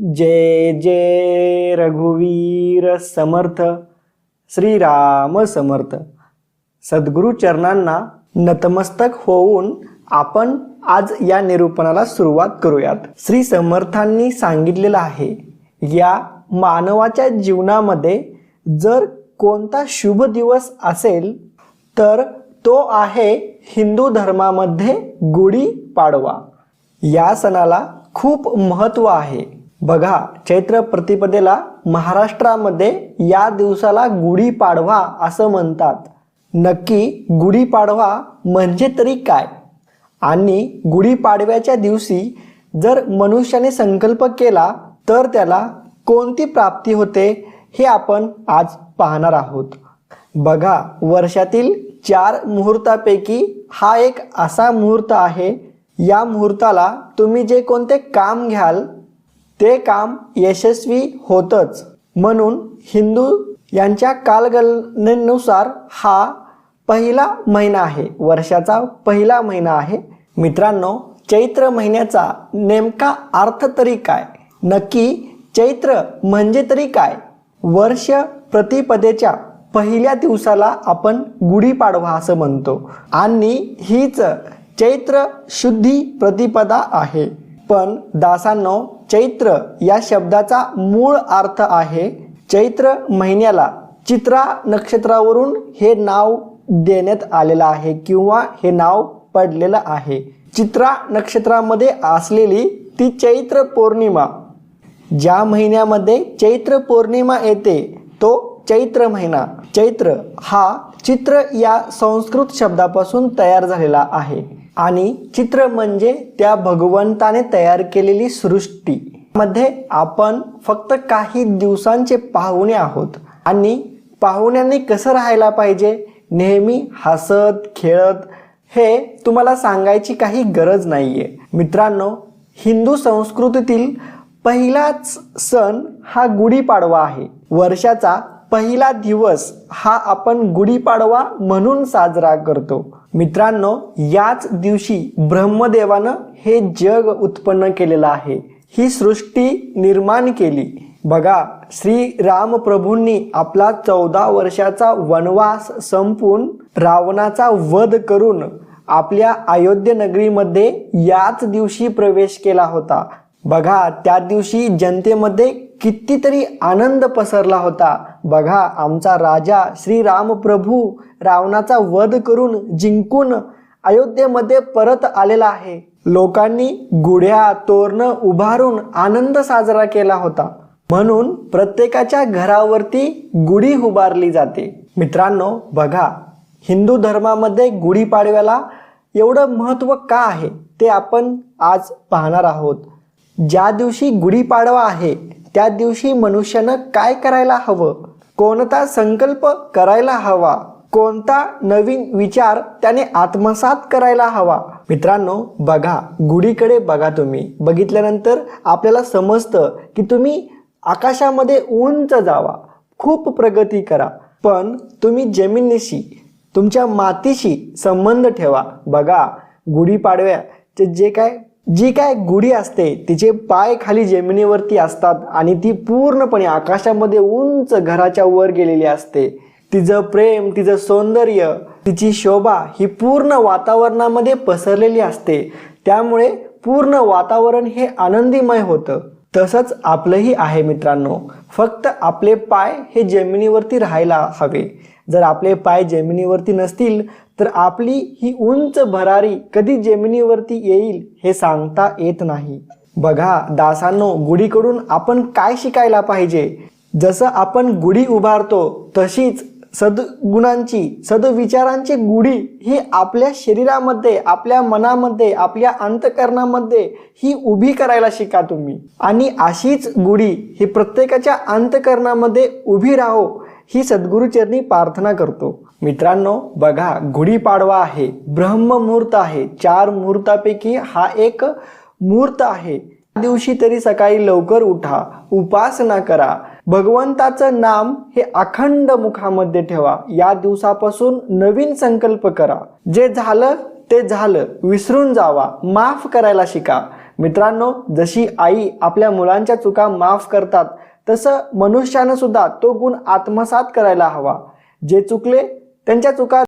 जय जय रघुवीर समर्थ श्रीराम समर्थ. सद्गुरु चरणांना नतमस्तक होऊन आपण आज या निरूपणाला सुरुवात करूयात. श्री समर्थांनी सांगितलेलं आहे या मानवाच्या जीवनामध्ये जर कोणता शुभ दिवस असेल तर तो आहे हिंदू धर्मामध्ये गुढी पाडवा. या सणाला खूप महत्त्व आहे. बघा चैत्र प्रतिपदेला महाराष्ट्रामध्ये या दिवसाला गुढीपाडवा असं म्हणतात. नक्की गुढीपाडवा म्हणजे तरी काय? आणि गुढीपाडव्याच्या दिवशी जर मनुष्याने संकल्प केला तर त्याला कोणती प्राप्ती होते हे आपण आज पाहणार आहोत. बघा वर्षातील चार मुहूर्तापैकी हा एक असा मुहूर्त आहे. या मुहूर्ताला तुम्ही जे कोणते काम घ्याल ते काम यशस्वी होतच. म्हणून हिंदू यांच्या कालगणनेनुसार हा पहिला महिना आहे. वर्षाचा पहिला महिना आहे. मित्रांनो चैत्र महिन्याचा नेमका अर्थ तरी काय? नक्की चैत्र म्हणजे तरी काय? वर्ष प्रतिपदेच्या पहिल्या दिवसाला आपण गुढीपाडवा असं म्हणतो. आणि हीच चैत्र शुद्धी प्रतिपदा आहे. पण दासांनो चैत्र या शब्दाचा मूळ अर्थ आहे चैत्र महिन्याला चित्रा नक्षत्रावरून हे नाव देण्यात आलेलं आहे किंवा हे नाव पडलेलं आहे. चित्रा नक्षत्रामध्ये असलेली ती चैत्र पौर्णिमा ज्या महिन्यामध्ये चैत्र पौर्णिमा येते तो चैत्र महिना. चैत्र हा चित्र या संस्कृत शब्दापासून तयार झालेला आहे. आणि चित्र म्हणजे त्या भगवंताने तयार केलेली सृष्टी. मध्ये आपण फक्त काही दिवसांचे पाहुणे आहोत. आणि पाहुण्यांनी कसं राहायला पाहिजे? नेहमी हसत खेळत हे तुम्हाला सांगायची काही गरज नाहीये. मित्रांनो हिंदू संस्कृतीतील पहिलाच सण हा गुढीपाडवा आहे. वर्षाचा पहिला दिवस हा आपण गुढीपाडवा म्हणून साजरा करतो. मित्रांनो याच दिवशी ब्रह्मदेवानं हे जग उत्पन्न केलेलं आहे. ही सृष्टी निर्माण केली. बघा श्री रामप्रभूंनी आपला चौदा वर्षाचा वनवास संपून रावणाचा वध करून आपल्या अयोध्या नगरीमध्ये याच दिवशी प्रवेश केला होता. बघा त्या दिवशी जनतेमध्ये कितीतरी आनंद पसरला होता. बघा आमचा राजा श्री राम प्रभू रावणाचा वध करून जिंकून अयोध्येमध्ये परत आलेला आहे. लोकांनी गुढ्या तोरणं उभारून आनंद साजरा केला होता. म्हणून प्रत्येकाच्या घरावरती गुढी उभारली जाते. मित्रांनो बघा हिंदू धर्मामध्ये गुढीपाडव्याला एवढं महत्त्व का आहे ते आपण आज पाहणार आहोत. ज्या दिवशी गुढीपाडवा आहे त्या दिवशी मनुष्यानं काय करायला हवं? कोणता संकल्प करायला हवा? कोणता नवीन विचार त्याने आत्मसात करायला हवा? मित्रांनो बघा गुढीकडे बघा तुम्ही. बघितल्यानंतर आपल्याला समजतं की तुम्ही आकाशामध्ये उंच जावा. खूप प्रगती करा. पण तुम्ही जमिनीशी तुमच्या मातीशी संबंध ठेवा. बघा गुढीपाडव्याचे जे काय जी काय गुढी असते तिचे पाय खाली जमिनीवरती असतात आणि ती पूर्णपणे आकाशामध्ये उंच घराच्या वर गेलेली असते. तिचं प्रेम तिचं सौंदर्य तिची शोभा ही पूर्ण वातावरणामध्ये पसरलेली असते. त्यामुळे पूर्ण वातावरण हे आनंदीमय होतं. तसंच आपलंही आहे मित्रांनो. फक्त आपले पाय हे जमिनीवरती राहायला हवे. जर आपले पाय जमिनीवरती नसतील तर आपली ही उंच भरारी कधी जमिनीवरती येईल हे सांगता येत नाही. बघा दासांनो गुढीकडून आपण काय शिकायला पाहिजे? जसं आपण गुढी उभारतो तशीच सद्गुणांची सद्विचारांची गुढी ही आपल्या शरीरामध्ये आपल्या मनामध्ये आपल्या अंतकरणामध्ये ही उभी करायला शिका तुम्ही. आणि अशीच गुढी ही प्रत्येकाच्या अंतकरणामध्ये उभी राहो ही सद्गुरुचरणी प्रार्थना करतो. मित्रांनो बघा गुढीपाडवा आहे ब्रह्ममुहूर्त आहे चार मुहूर्तापैकी हा एक मुहूर्त आहे. त्या दिवशी तरी सकाळी लवकर उठा उपासना करा भगवंताचं नाम हे अखंड मुखामध्ये ठेवा. या दिवसापासून नवीन संकल्प करा. जे झालं ते झालं. विसरून जावा. माफ करायला शिका. मित्रांनो जशी आई आपल्या मुलांच्या चुका माफ करतात तसं मनुष्यानं सुद्धा तो गुण आत्मसात करायला हवा. जे चुकले त्यांच्या चुका